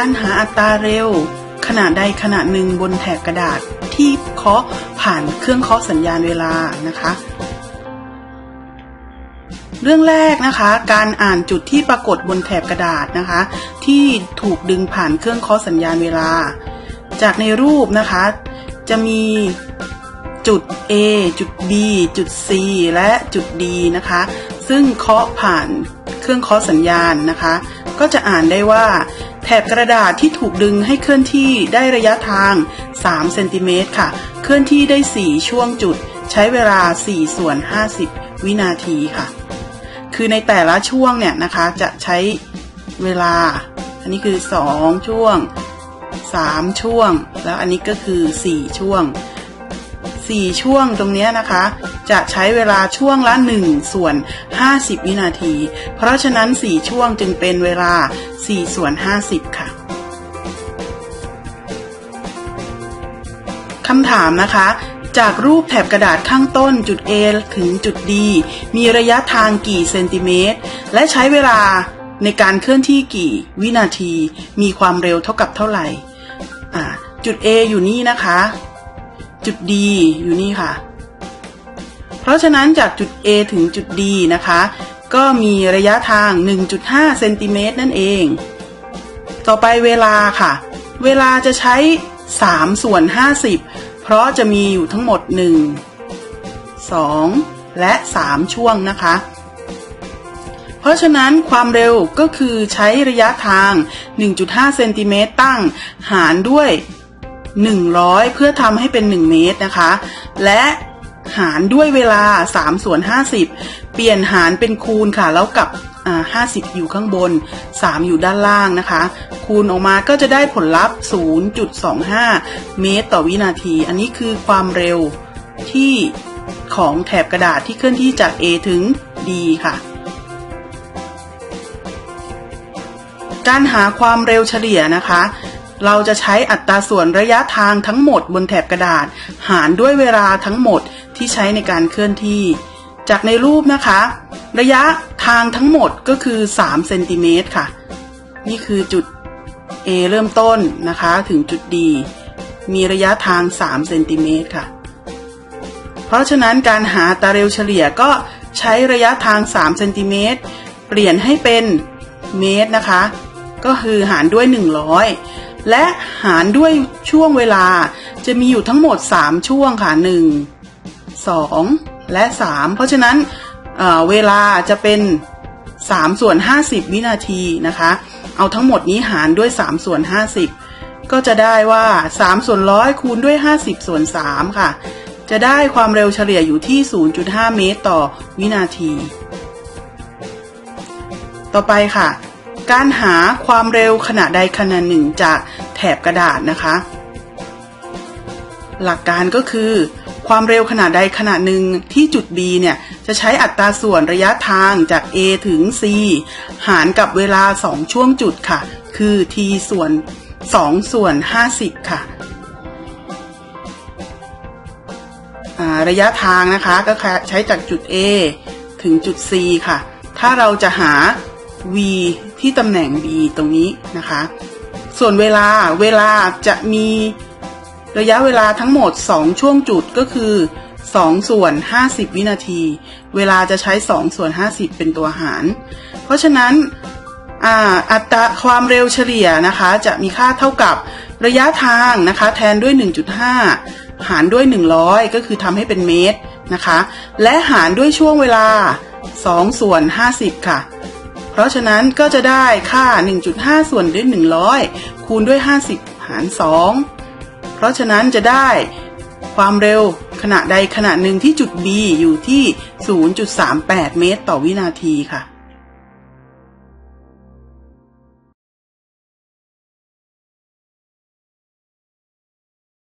การหาอัตราเร็ว ขณะใดขณะหนึ่งบนแถบกระดาษที่เคาะผ่านเครื่องเคาะสัญญาณเวลานะคะ เรื่องแรกนะคะ การอ่านจุดที่ปรากฏบนแถบกระดาษนะคะ ที่ถูกดึงผ่านเครื่องเคาะสัญญาณเวลา จากในรูปนะคะ จะมี จุด A จุด B จุด C และจุด D นะคะ ซึ่งเคาะผ่านเครื่องเคาะสัญญาณนะคะ ก็จะอ่านได้ว่า แถบกระดาษที่ถูกดึงให้เคลื่อนที่ได้ระยะทาง 3 เซนติเมตรค่ะ เคลื่อนที่ได้ 4 ช่วงจุด ใช้เวลา 4 ส่วน 50 วินาทีค่ะ คือในแต่ละช่วงเนี่ยนะคะจะใช้เวลา อันนี้คือ 2 ช่วง 3 ช่วง แล้วอันนี้ก็คือ 4 ช่วง 4 ช่วงตรงนี้นะคะ จะใช้เวลาช่วงละ 1 ส่วน 50 วินาที เพราะฉะนั้น 4 ช่วงจึงเป็นเวลา 4 ส่วน 50 ค่ะคำถามนะคะ จากรูปแถบกระดาษข้างต้นจุด A ถึงจุด D มีระยะทางกี่เซนติเมตร และใช้เวลาในการเคลื่อนที่กี่วินาที มีความเร็วเท่ากับเท่าไหร่ จุด A อยู่นี่นะคะ จุด D อยู่นี่ค่ะ เพราะฉะนั้นจากจุด A ถึงจุด D นะคะ ก็มีระยะทาง 1.5เซนติเมตรนั่นเอง ต่อไปเวลาค่ะ เวลาจะใช้ 3 ส่วน 50 เพราะจะมีอยู่ทั้งหมด 1 2 และ 3 ช่วงนะคะ เพราะฉะนั้นความเร็วก็คือใช้ระยะทาง 1.5เซนติเมตรตั้งหารด้วย 100 เพื่อทำให้เป็น 1 เมตรนะคะ และหารด้วยเวลา 3 ส่วน 50 เปลี่ยนหารเป็นคูณค่ะ แล้วกับอ่า50 อยู่ข้างบน 3 อยู่ด้านล่างนะคะ คูณออกมาก็จะได้ผลลัพธ์ 0.25 เมตรต่อวินาที อันนี้คือความเร็วที่ของแถบกระดาษที่เคลื่อนที่จาก A ถึง D ค่ะ การหาความเร็วเฉลี่ยนะคะ เราจะใช้อัตราส่วนระยะทางทั้งหมดบนแถบกระดาษ หารด้วยเวลาทั้งหมดที่ใช้ในการเคลื่อนที่ จากในรูปนะคะ ระยะทางทั้งหมดก็คือ3เซนติเมตรค่ะ นี่คือจุด A เริ่มต้นนะคะถึงจุด D มีระยะทาง3เซนติเมตรค่ะ เพราะฉะนั้นการหาตาเร็วเฉลี่ยก็ใช้ระยะทาง3เซนติเมตรเปลี่ยนให้เป็นเมตรนะคะ ก็คือหารด้วย 100 และหารด้วยช่วงเวลาจะมีอยู่ทั้งหมด 3 ช่วงค่ะ 1 2 และ 3 เพราะฉะนั้นเเวลาจะเป็น 3 ส่วน 50 วินาทีนะคะ เอาทั้งหมดนี้หารด้วย 3 ส่วน 50 ก็จะได้ว่า 3 ส่วนร้อยคูณด้วย 50 ส่วน 3 ค่ะ จะได้ความเร็วเฉลี่ยอยู่ที่ 0.5 เมตรต่อวินาที ต่อไปค่ะการหาความเร็วขณะใดขณะหนึ่งจาก แถบกระดาษนะคะ หลักการก็คือ ความเร็วขนาดใดขนาดหนึ่งที่จุด B เนี่ย จะใช้อัตราส่วนระยะทางจาก A ถึง C หารกับเวลา 2 ช่วงจุดค่ะ คือ t ส่วน 2 ส่วน 50 ค่ะระยะทางนะคะก็ใช้จากจุด A ถึงจุด C ค่ะ ถ้าเราจะหา v ที่ตำแหน่ง b ตรงนี้นะคะ ส่วนเวลาเวลาจะมีระยะเวลาทั้งหมด 2 ช่วงจุดก็คือ 2 ส่วน 50 วินาที เวลาจะใช้ 2 ส่วน 50 เป็นตัวหาร เพราะฉะนั้นอัตราความเร็วเฉลี่ยนะคะจะมีค่าเท่ากับระยะทางนะคะ แทนด้วย 1.5 หารด้วย 100 ก็คือทำให้เป็นเมตรนะคะ และหารด้วยช่วงเวลา 2 ส่วน 50 ค่ะ เพราะฉะนั้นก็จะได้ค่า 1.5 ส่วนด้วย100 คูณด้วย 50 หาร 2 เพราะฉะนั้นจะได้ความเร็วขณะใดขณะหนึ่งที่จุด B อยู่ที่ 0.38 เมตร ต่อวินาทีค่ะ